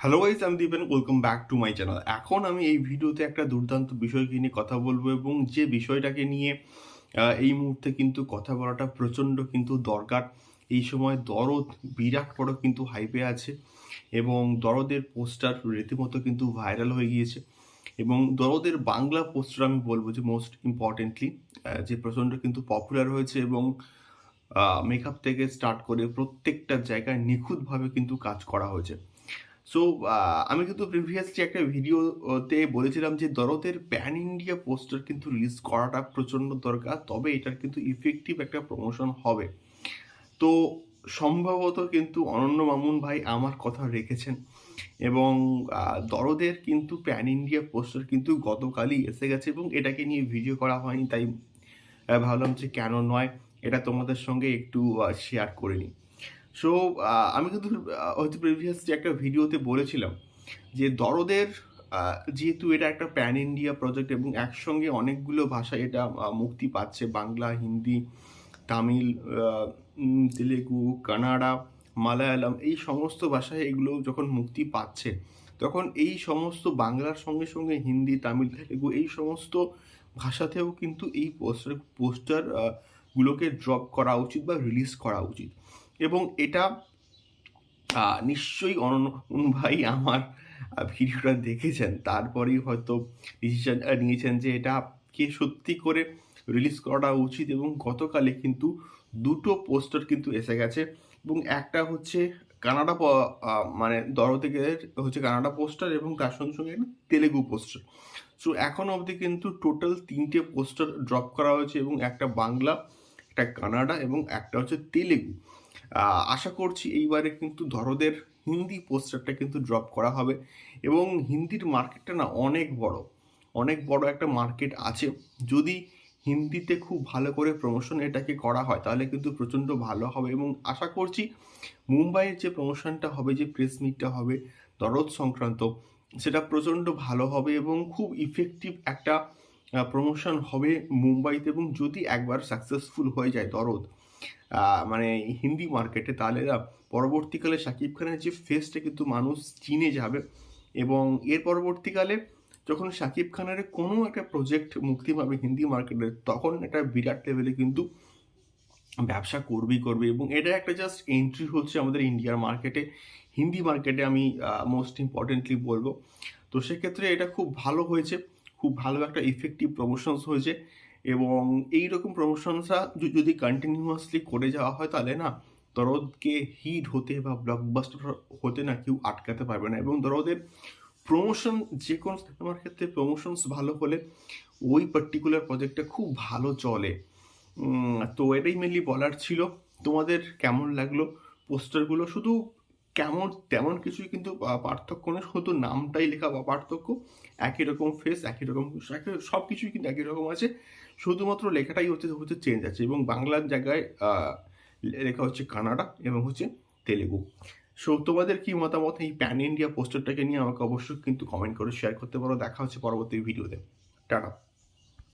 Hello guys আমি Dipen welcome back to my channel এখন আমি এই ভিডিওতে একটা দুর্দান্ত বিষয়কে নিয়ে কথা বলব এবং যে বিষয়টাকে নিয়ে এই মুহূর্তে কিন্তু কথা বলাটা প্রচণ্ড কিন্তু দরকার। এই সময় দরদ, বিরাট বড় কিন্তু হাইপে আছে এবং দরদের পোস্টার রীতিমতো কিন্তু ভাইরাল হয়ে গিয়েছে এবং দরদের বাংলা পোস্টার আমি বলব যে মোস্ট ইম্পর্টেন্টলি যে প্রচণ্ড কিন্তু পপুলার হয়েছে এবং মেকআপ থেকে স্টার্ট করে প্রত্যেকটা জায়গায় নিখুঁতভাবে কিন্তু কাজ করা হয়েছে। সো আমি কিন্তু প্রিভিয়াসলি একটা ভিডিওতে বলেছিলাম যে দরদের প্যান ইন্ডিয়া পোস্টার কিন্তু রিলিজ করাটা প্রচণ্ড দরকার, তবে এটার কিন্তু ইফেক্টিভ একটা প্রমোশন হবে। তো সম্ভবত কিন্তু অনন্য মামুন ভাই আমার কথা রেখেছেন এবং দরদের কিন্তু প্যান ইন্ডিয়া পোস্টার কিন্তু গতকালই এসে গেছে এবং এটাকে নিয়ে ভিডিও করা হয়নি, তাই ভাবলাম যে কেন নয়, এটা তোমাদের সঙ্গে একটু শেয়ার করে নিই। সো আমি কিন্তু হয়তো প্রিভিয়াসলি একটা ভিডিওতে বলেছিলাম যে দরদের যেহেতু এটা একটা প্যান ইন্ডিয়া প্রজেক্ট এবং একসঙ্গে অনেকগুলো ভাষায় এটা মুক্তি পাচ্ছে, বাংলা, হিন্দি, তামিল তেলেগু, কানাডা, মালায়ালাম, এই সমস্ত ভাষায় এগুলো যখন মুক্তি পাচ্ছে, তখন এই সমস্ত বাংলার সঙ্গে সঙ্গে হিন্দি, তামিল, তেলেগু, এই সমস্ত ভাষাতেও কিন্তু এই পোস্টার পোস্টারগুলোকে ড্রপ করা উচিত বা রিলিজ করা উচিত। এবং এটা নিশ্চয়ই অনন্য ভাই আমার ভিডিওটা দেখেছেন। তারপরেই হয়তো ডিসিশন নিয়েছেন যে এটা কে সত্যি করে রিলিজ করাটা উচিত এবং গতকালে কিন্তু দুটো পোস্টার কিন্তু এসে গেছে এবং একটা হচ্ছে কানাডা মানে দর থেকে হচ্ছে কানাডা পোস্টার এবং তার সঙ্গে সঙ্গে তেলেগু পোস্টার সো এখন অবধি কিন্তু টোটাল তিনটে পোস্টার ড্রপ করা হয়েছে এবং একটা বাংলা, একটা কানাডা এবং একটা হচ্ছে তেলেগু। আশা করছি এইবারে কিন্তু ধরদের হিন্দি পোস্টারটা কিন্তু ড্রপ করা হবে এবং হিন্দির মার্কেটটা না অনেক বড় অনেক বড় একটা মার্কেট আছে। যদি হিন্দিতে খুব ভালো করে প্রমোশন এটাকে করা হয়, তাহলে কিন্তু প্রচণ্ড ভালো হবে এবং আশা করছি মুম্বাইয়ের যে প্রমোশনটা হবে, যে প্রেস মিটটা হবে, দরদ সংক্রান্ত, সেটা প্রচণ্ড ভালো হবে এবং খুব ইফেক্টিভ একটা প্রমোশন হবে মুম্বাইতে এবং যদি একবার সাকসেসফুল হয়ে যায় দরদ মানে হিন্দি মার্কেটে তাহলে পরবর্তীকালে শাকিব খানের যে ফেসটা কিন্তু মানুষ চিনে যাবে। এবং এর পরবর্তীকালে যখন শাকিব খানের কোনো একটা প্রজেক্ট মুক্তি পাবে হিন্দি মার্কেটে তখন এটা বিরাট লেভেলে কিন্তু ব্যবসা করবেই করবে। এবং এটা একটা জাস্ট এন্ট্রি হচ্ছে আমাদের ইন্ডিয়ার মার্কেটে হিন্দি মার্কেটে আমি মোস্ট ইম্পর্টেন্টলি বলব। তো সেক্ষেত্রে এটা খুব ভালো হয়েছে। খুব ভালো একটা ইফেক্টিভ প্রমোশনস হয়েছে। এবং এই রকম প্রমোশনসরা যদি কন্টিনিউয়াসলি করে যাওয়া হয় তাহলে না দরদকে হিট হতে বা ব্লকবাস্টার হতে না কেউ আটকাতে পারবে না এবং দরদের প্রমোশন যে কোনো সিনেমার ক্ষেত্রে প্রমোশনস ভালো হলে ওই পার্টিকুলার প্রজেক্টটা খুব ভালো চলে। তো এটাই মেনলি বলার ছিল। তোমাদের কেমন লাগল পোস্টারগুলো? শুধু কেমন, তেমন কিছুই কিন্তু পার্থক্য নেই শুধু নামটাই লেখা বা পার্থক্য। একই রকম ফেস একই রকম সব কিছুই কিন্তু একই রকম আছে। শুধুমাত্র লেখাটাই হচ্ছে হচ্ছে চেঞ্জ আছে এবং বাংলার জায়গায় লেখা হচ্ছে কানাডা এবং হচ্ছে তেলেগু। সো তোমাদের কি মতামত? এই প্যান ইন্ডিয়া পোস্টারটাকে নিয়ে আমাকে অবশ্যই কিন্তু কমেন্ট করে শেয়ার করতে পারো। দেখা হচ্ছে পরবর্তী ভিডিওতে টাটা